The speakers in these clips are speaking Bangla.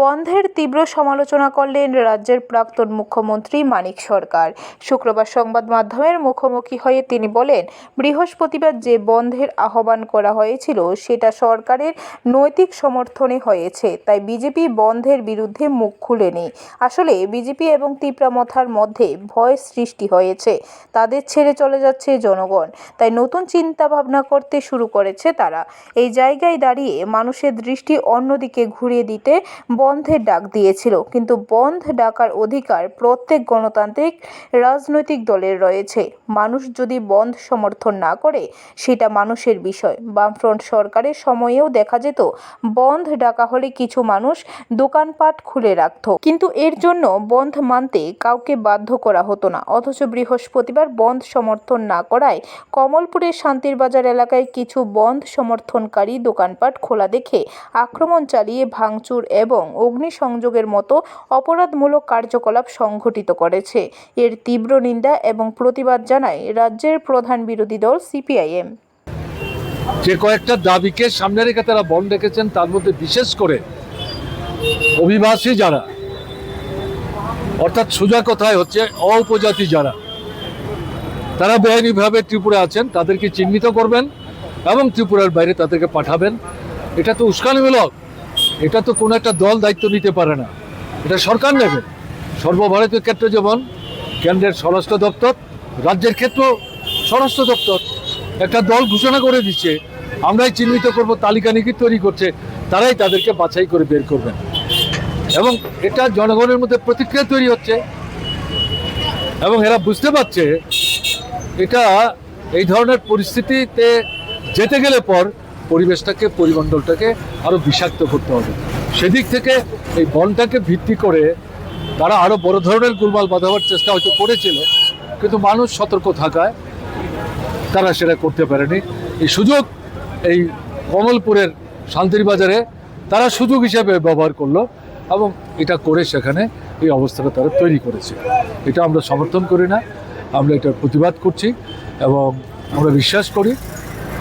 বন্ধের তীব্র সমালোচনা করলেন রাজ্যের প্রাক্তন মুখ্যমন্ত্রী মানিক সরকার। শুক্রবার সংবাদ মাধ্যমের মুখোমুখি হয়ে তিনি বলেন, বৃহস্পতিবার যে বন্ধের আহ্বান করা হয়েছিল, সেটা সরকারের নৈতিক সমর্থনে হয়েছে, তাই বিজেপি বন্ধের বিরুদ্ধে মুখ খুলেনি। আসলে বিজেপি এবং তিপ্রামথার মধ্যে ভয় সৃষ্টি হয়েছে, তাদের ছেড়ে চলে যাচ্ছে জনগণ, তাই নতুন চিন্তা ভাবনা করতে শুরু করেছে তারা। এই জায়গায় দাঁড়িয়ে মানুষের দৃষ্টি অন্যদিকে ঘুরিয়ে দিতে বন্ধের ডাক দিয়েছিল। কিন্তু বন্ধ ডাকার অধিকার প্রত্যেক গণতান্ত্রিক রাজনৈতিক দলের রয়েছে। মানুষ যদি বন্ধ সমর্থন না করে, সেটা মানুষের বিষয়। বামফ্রন্ট সরকারের সময়েও দেখা যেত, বন্ধ ডাকা হলে কিছু মানুষ দোকানপাট খুলে রাখত। কিন্তু এর জন্য বন্ধ মানতে কাউকে বাধ্য করা হতো না। অথচ বৃহস্পতিবার বন্ধ সমর্থন না করায় কমলপুরের শান্তির বাজার এলাকায় কিছু বন্ধ সমর্থনকারী দোকানপাট খোলা দেখে আক্রমণ চালিয়ে ভাঙচুর এবং অগ্নিসংযোগের মতো অপরাধমূলক কার্যকলাপ সংঘটিত করেছে। এর তীব্র নিন্দা এবং প্রতিবাদ জানায় রাজ্যের প্রধান বিরোধী দল সিপিআইএম। যে কয়েকটা দাবিকে সামনে রেখে তারা বন্ধ রেখেছেন, তার মধ্যে বিশেষ করে অভিবাসী যারা, অর্থাৎ সোজা কথায় হচ্ছে অউপজাতি যারা, তারা বেআইনিভাবে ত্রিপুরা আছেন, তাদেরকে চিহ্নিত করবেন এবং ত্রিপুরার বাইরে তাদেরকে পাঠাবেন। এটা তো উস্কানিমূলক। এটা তো কোনো একটা দল দায়িত্ব নিতে পারে না। এটা সরকার নেবে। সর্বভারতীয় ক্ষেত্রে যেমন, কেন্দ্রের স্বরাষ্ট্র দপ্তর, রাজ্যের ক্ষেত্রেও স্বরাষ্ট্র দপ্তর একটা দল ঘোষণা করে দিচ্ছে, আমরাই চিহ্নিত করব, তালিকা নিকি তৈরি করছে, তারাই তাদেরকে বাছাই করে বের করবেন। এবং এটা জনগণের মধ্যে প্রতিক্রিয়া তৈরি হচ্ছে। এবং এরা বুঝতে পারছে, এটা এই ধরনের পরিস্থিতিতে যেতে গেলে পর পরিবেশটাকে, পরিমণ্ডলটাকে আরও বিষাক্ত করতে হবে। সেদিক থেকে এই বনটাকে ভিত্তি করে তারা আরও বড় ধরনের গুলমাল বাঁধাবার চেষ্টা হয়তো করেছিল, কিন্তু মানুষ সতর্ক থাকায় তারা সেটা করতে পারেনি। এই সুযোগ এই কমলপুরের শান্তির বাজারে তারা সুযোগ হিসেবে ব্যবহার করল এবং এটা করে সেখানে এই অবস্থাটা তারা তৈরি করেছে। এটা আমরা সমর্থন করি না, আমরা এটার প্রতিবাদ করছি এবং আমরা বিশ্বাস করি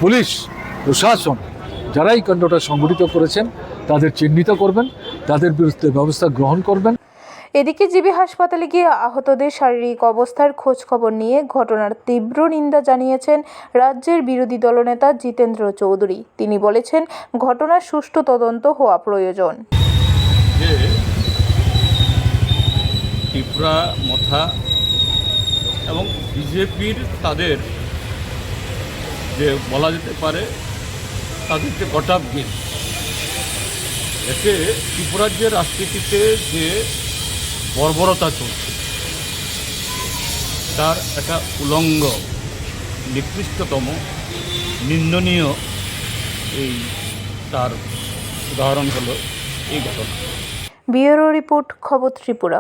পুলিশ প্রশাসন যারা এই কাণ্ডটা সংগঠিত করেছেন তাদের চিহ্নিত করবেন তাদের বিরুদ্ধে ব্যবস্থা গ্রহণ করবেন। এদিকে জিবি হাসপাতালে গিয়ে আহতদের শারীরিক অবস্থার খোঁজ খবর নিয়ে ঘটনার তীব্র নিন্দা জানিয়েছেন রাজ্যের বিরোধী দলনেতা জিতেন্দ্র চৌধুরী। তিনি বলেছেন ঘটনার সুষ্ঠু তদন্ত হওয়া প্রয়োজন। ত্রিপুরা মথা এবং বিজেপির তাদের যে বলা যেতে পারে তাদের যে গটাপ গেম এতে ত্রিপুরার যে রাজনীতিতে যে বর্বরতা চলছে, তার একটা উলঙ্গ, নিকৃষ্টতম, নিন্দনীয় এই তার উদাহরণ হলো এই ঘটনা। ব্যুরো রিপোর্ট, খবর ত্রিপুরা।